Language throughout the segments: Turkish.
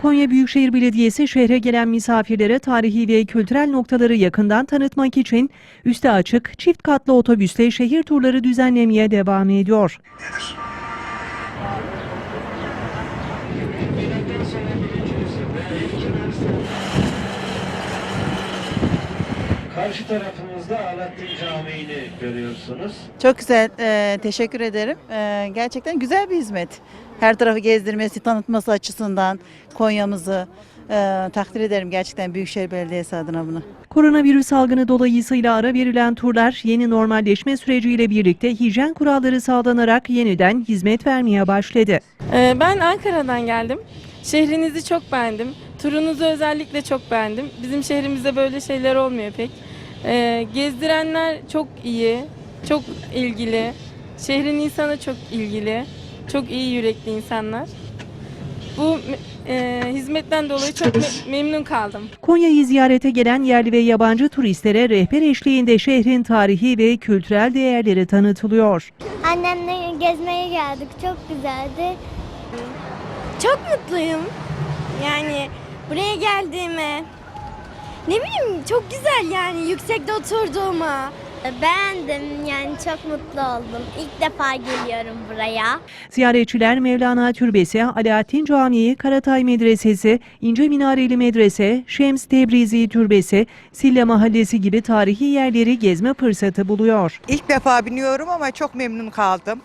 Konya Büyükşehir Belediyesi şehre gelen misafirlere tarihi ve kültürel noktaları yakından tanıtmak için üstü açık çift katlı otobüsle şehir turları düzenlemeye devam ediyor. Karşı tarafımızda Alaaddin Camii'ni görüyorsunuz. Çok güzel, e, teşekkür ederim. E, gerçekten güzel bir hizmet. Her tarafı gezdirmesi, tanıtması açısından Konya'mızı e, takdir ederim gerçekten Büyükşehir Belediyesi adına bunu. Koronavirüs salgını dolayısıyla ara verilen turlar yeni normalleşme süreciyle birlikte hijyen kuralları sağlanarak yeniden hizmet vermeye başladı. Ee, Ben Ankara'dan geldim. Şehrinizi çok beğendim. Turunuzu özellikle çok beğendim. Bizim şehrimizde böyle şeyler olmuyor pek. Ee, Gezdirenler çok iyi, çok ilgili. Şehrin insanı çok ilgili. Çok iyi yürekli insanlar. Bu e, hizmetten dolayı çok me- memnun kaldım. Konya'yı ziyarete gelen yerli ve yabancı turistlere rehber eşliğinde şehrin tarihi ve kültürel değerleri tanıtılıyor. Annemle gezmeye geldik. Çok güzeldi. Çok mutluyum. Yani buraya geldiğime. Ne bileyim çok güzel yani yüksekte oturduğuma. Beğendim yani çok mutlu oldum. İlk defa geliyorum buraya. Ziyaretçiler Mevlana Türbesi, Alaaddin Camii, Karatay Medresesi, İnce Minareli Medrese, Şems Tebrizi Türbesi, Sille Mahallesi gibi tarihi yerleri gezme fırsatı buluyor. İlk defa biniyorum ama çok memnun kaldım.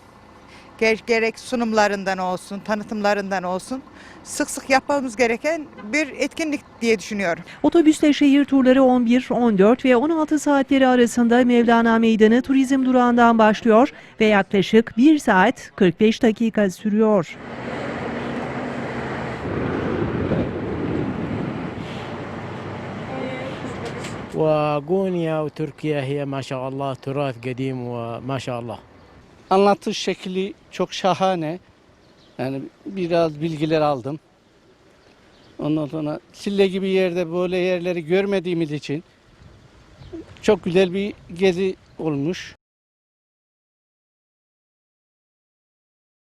Ger- Gerek sunumlarından olsun, tanıtımlarından olsun. Sık sık yapmamız gereken bir etkinlik diye düşünüyorum. Otobüsle şehir turları 11, 14 ve 16 saatleri arasında Mevlana Meydanı turizm durağından başlıyor ve yaklaşık 1 saat 45 dakika sürüyor. وغونيا وتركيا هي ما شاء الله تراث قديم وما شاء الله Anlatış şekli çok şahane. Yani biraz bilgiler aldım. Ondan sonra Sille gibi yerde böyle yerleri görmediğimiz için çok güzel bir gezi olmuş.